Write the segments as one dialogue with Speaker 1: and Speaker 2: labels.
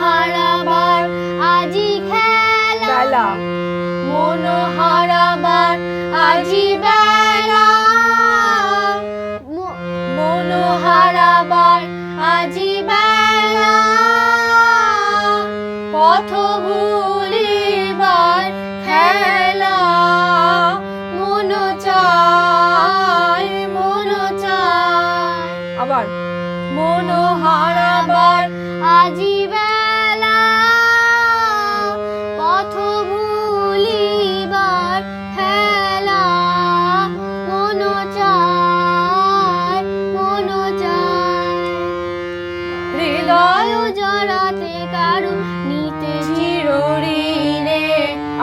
Speaker 1: হারাবার আজি খেলা। মন হারাবার আজি মনোহারাবার
Speaker 2: মন
Speaker 1: হারাবার আজি বেলা। খেলা। আজীবন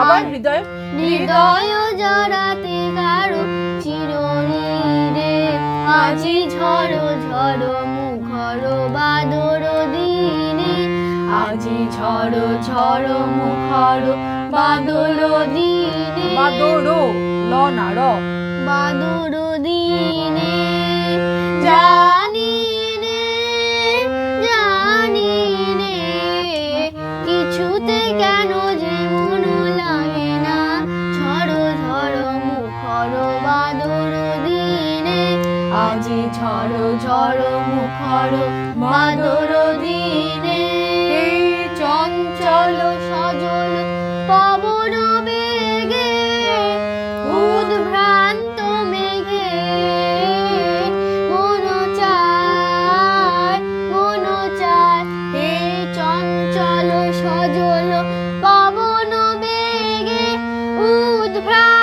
Speaker 2: আবার হৃদয়
Speaker 1: হৃদয় জড়াতে কারও চিরনীরে। আজি ঝড়ো ঝড়ো মুখর বাদর দিনে। আজি ঝড়ো ঝড়ো মুখর বাদর দিনে।
Speaker 2: বাদর ল না র।
Speaker 1: বাদুর আজি ঝড়ো ঝড়ো মুখর বাদুর দিনে চঞ্চল সজল পবন বেগে, উদ্ভ্রান্ত মেঘে। মন চায় মন চায় হে চঞ্চল সজল পবন বেগে, উদ্ভ্রান্ত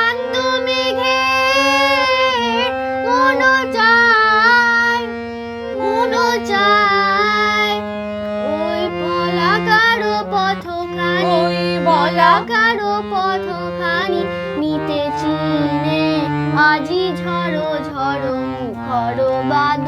Speaker 1: যায় মনো যায়। ওই
Speaker 2: ওই
Speaker 1: নিতে চিনে। আজি ঝড়ো ঝড় মুখর বাদ